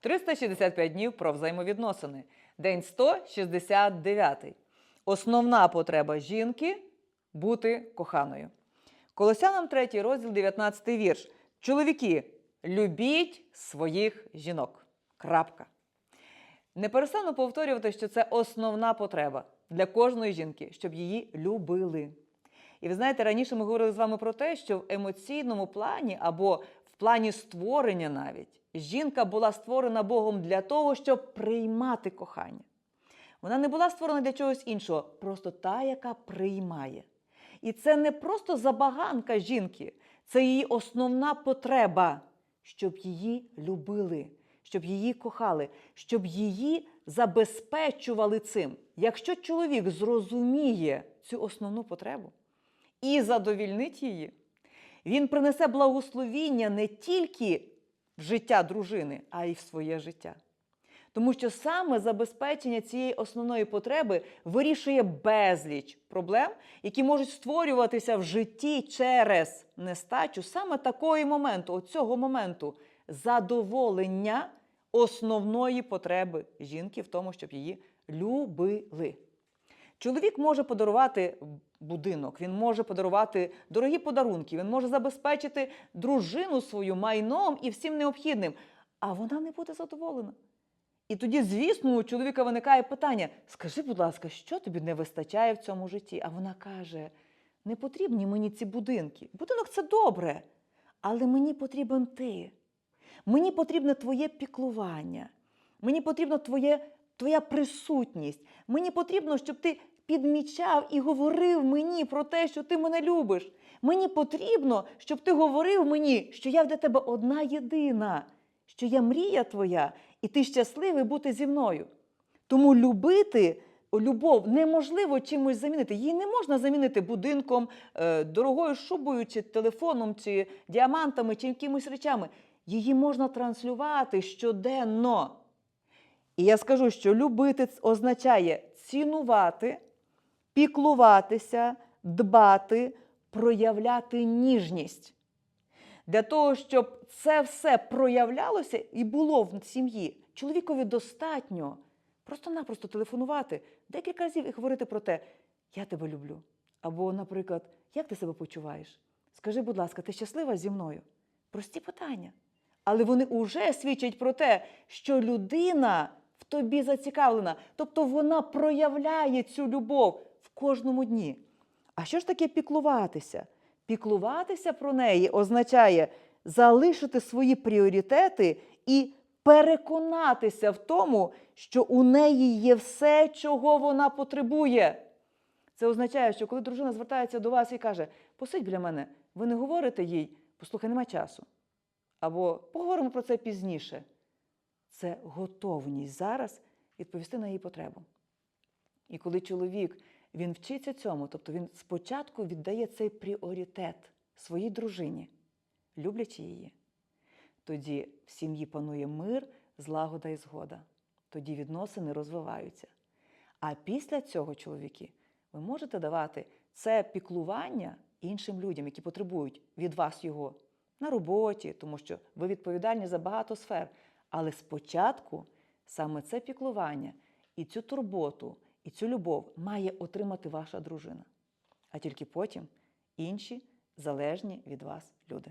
365 днів про взаємовідносини. День 169. Основна потреба жінки бути коханою. Колосянам 3 розділ 19 вірш. Чоловіки, любіть своїх жінок. Крапка. Не перестану повторювати, що це основна потреба для кожної жінки, щоб її любили. І ви знаєте, раніше ми говорили з вами про те, що в емоційному плані або плані створення навіть жінка була створена Богом для того, щоб приймати кохання. Вона не була створена для чогось іншого, просто та, яка приймає. І це не просто забаганка жінки, це її основна потреба, щоб її любили, щоб її кохали, щоб її забезпечували цим. Якщо чоловік зрозуміє цю основну потребу і задовільнить її, він принесе благословіння не тільки в життя дружини, а й в своє життя. Тому що саме забезпечення цієї основної потреби вирішує безліч проблем, які можуть створюватися в житті через нестачу саме такого моменту, оцього моменту задоволення основної потреби жінки в тому, щоб її любили. Чоловік може подарувати будинок, він може подарувати дорогі подарунки, він може забезпечити дружину свою майном і всім необхідним, а вона не буде задоволена. І тоді, звісно, у чоловіка виникає питання: скажи, будь ласка, що тобі не вистачає в цьому житті? А вона каже: не потрібні мені ці будинки. Будинок це добре, але мені потрібен ти. Мені потрібне твоє піклування, мені потрібна твоє, твоя присутність. Мені потрібно, щоб ти підмічав і говорив мені про те, що ти мене любиш. Мені потрібно, щоб ти говорив мені, що я для тебе одна єдина, що я мрія твоя, і ти щасливий бути зі мною. Тому любити любов неможливо чимось замінити. Її не можна замінити будинком, е, дорогою шубою, чи телефоном, чи діамантами, чи якимись речами. Її можна транслювати щоденно. І я скажу, що любити означає цінувати, піклуватися, дбати, проявляти ніжність. Для того, щоб це все проявлялося і було в сім'ї, чоловікові достатньо просто-напросто телефонувати декілька разів і говорити про те, я тебе люблю. Або, наприклад, як ти себе почуваєш? Скажи, будь ласка, ти щаслива зі мною? Прості питання. Але вони вже свідчать про те, що людина в тобі зацікавлена, тобто вона проявляє цю любов кожному дні. А що ж таке піклуватися? Піклуватися про неї означає залишити свої пріоритети і переконатися в тому, що у неї є все, чого вона потребує. Це означає, що коли дружина звертається до вас і каже: посидь біля мене, ви не говорите їй, послухай, нема часу. Або поговоримо про це пізніше. Це готовність зараз відповісти на її потребу. І коли чоловік він вчиться цьому, тобто він спочатку віддає цей пріоритет своїй дружині, люблячи її, тоді в сім'ї панує мир, злагода і згода. Тоді відносини розвиваються. А після цього, чоловіки, ви можете давати це піклування іншим людям, які потребують від вас його на роботі, тому що ви відповідальні за багато сфер. Але спочатку саме це піклування і цю турботу, і цю любов має отримати ваша дружина. А тільки потім інші залежні від вас люди.